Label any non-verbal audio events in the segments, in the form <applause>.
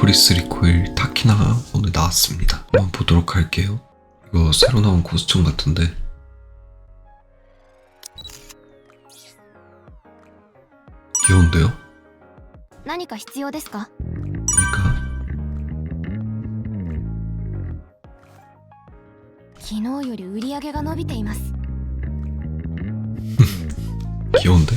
리코리스 리코일 타키나가 오늘 나왔습니다. 한번 보도록 할게요. 이거 새로 나온 코스튬 같은데 귀여운데요? 何か必要ですか 그러니까 昨日より売り上げが伸びています <laughs> 귀여운데?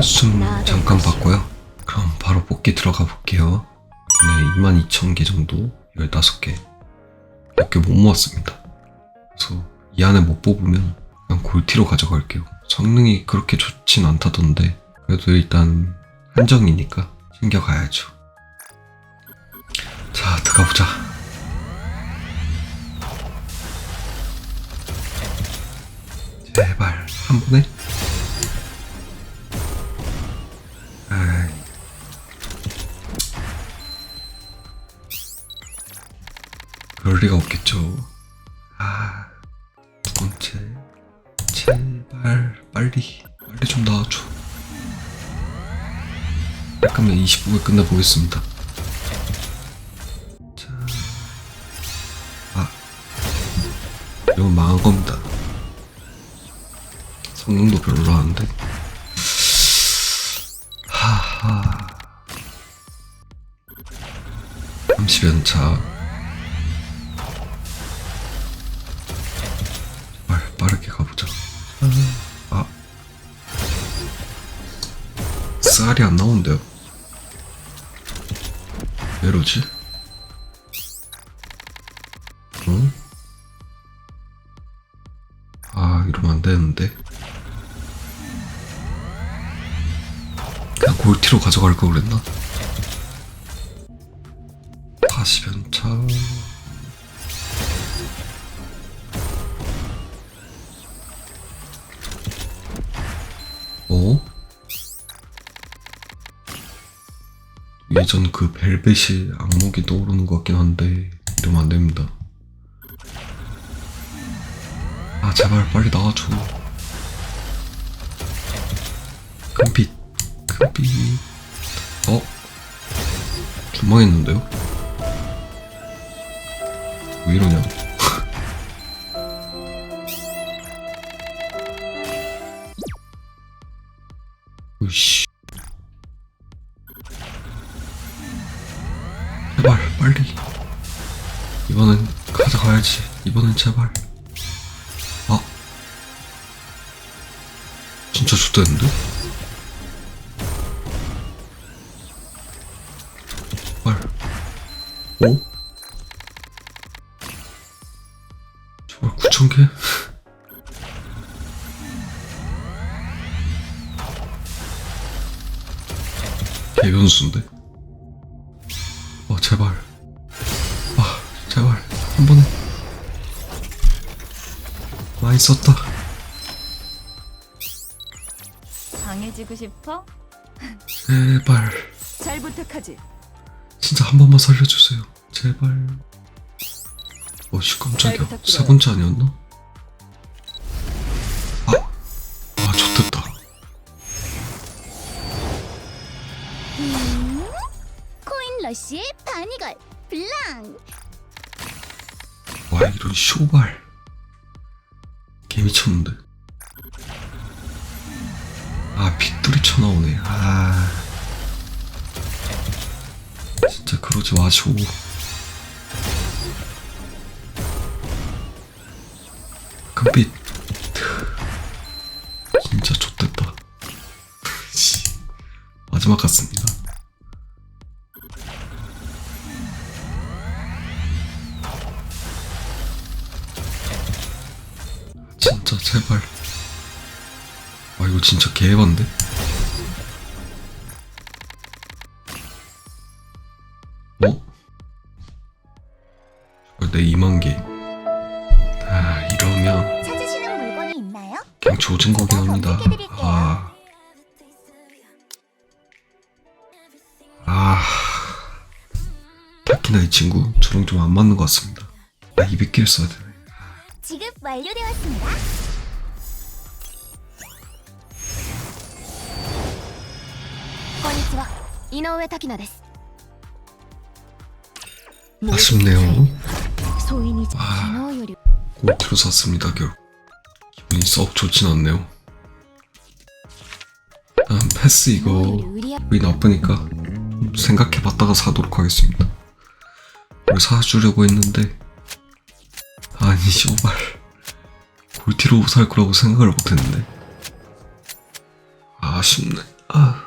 숨나 잠깐 바꿔요. 그럼 바로 뽑기 들어가 볼게요. 네, 22,000개 정도 15개 몇개 못 모았습니다. 그래서 이 안에 못 뽑으면 그냥 골티로 가져갈게요. 성능이 그렇게 좋진 않다던데 그래도 일단 한정이니까 챙겨가야죠. 자, 들어가보자. 제발 한 번에 그럴 리가 없겠죠. 아, 두 번째. 제발, 빨리, 빨리 좀 나와줘. 잠깐만 25분 끝내보겠습니다. 자. 아. 이건 망한 겁니다. 성능도 별로라는데. 하하 30연차 쌀이 안 나온대요 왜 이러지? 응? 아 이러면 안 되는데 그냥 골티로 가져갈 걸 그랬나? 다시 변차 어? 예전 그 벨벳이 악몽이 떠오르는 것 같긴 한데 이러면 안 됩니다. 아 제발 빨리 나와줘. 금빛 금빛 어? 주망했는데요? 왜 이러냐? <laughs> 으이씨. 빨리. 이번엔 가져가야지. 이번엔 제발. 아. 진짜 좋다는데? 제발. 오? 정말 9,000개? 개변수인데? 어, 제발. 아, 제발. 한 번에. 많이 썼다. 강해지고 싶어? 제발. 잘 부탁하지. 진짜 한 번만 살려주세요. 제발. 어씨, 잘 깜짝이야. 세 번째 아니었나? 러쉬의 바니걸 블랑. 와 이런 쇼발. 개 미쳤는데. 아 빗돌이 쳐나오네. 아. 진짜 그러지 마시고 금빛. 진짜 좆됐다. <laughs> 마지막 같습니다 제발. 아, 이거 진짜 개반데? 어? 이거 내 2만 개. 아, 이러면 찾으시는 물건이 있나요? 그냥 조진 거긴 합니다. 아. 아. 특히나 이 친구 저랑 좀 안 맞는 것 같습니다. 나 200개를 써야 되네. 지급 완료되었습니다. 井上滝菜です 아쉽네요. 소인이 아, 昨日より 골트로 샀습니다, 결국. 기분이 썩 좋진 않네요. 다음 패스 昨日より 이거 売り上げ 기분이 나쁘니까 생각해봤다가 사도록 하겠습니다. 이걸 사주려고 했는데 아니 씨발 골티로 살 거라고 생각을 못했는데 아쉽네. 아. 아.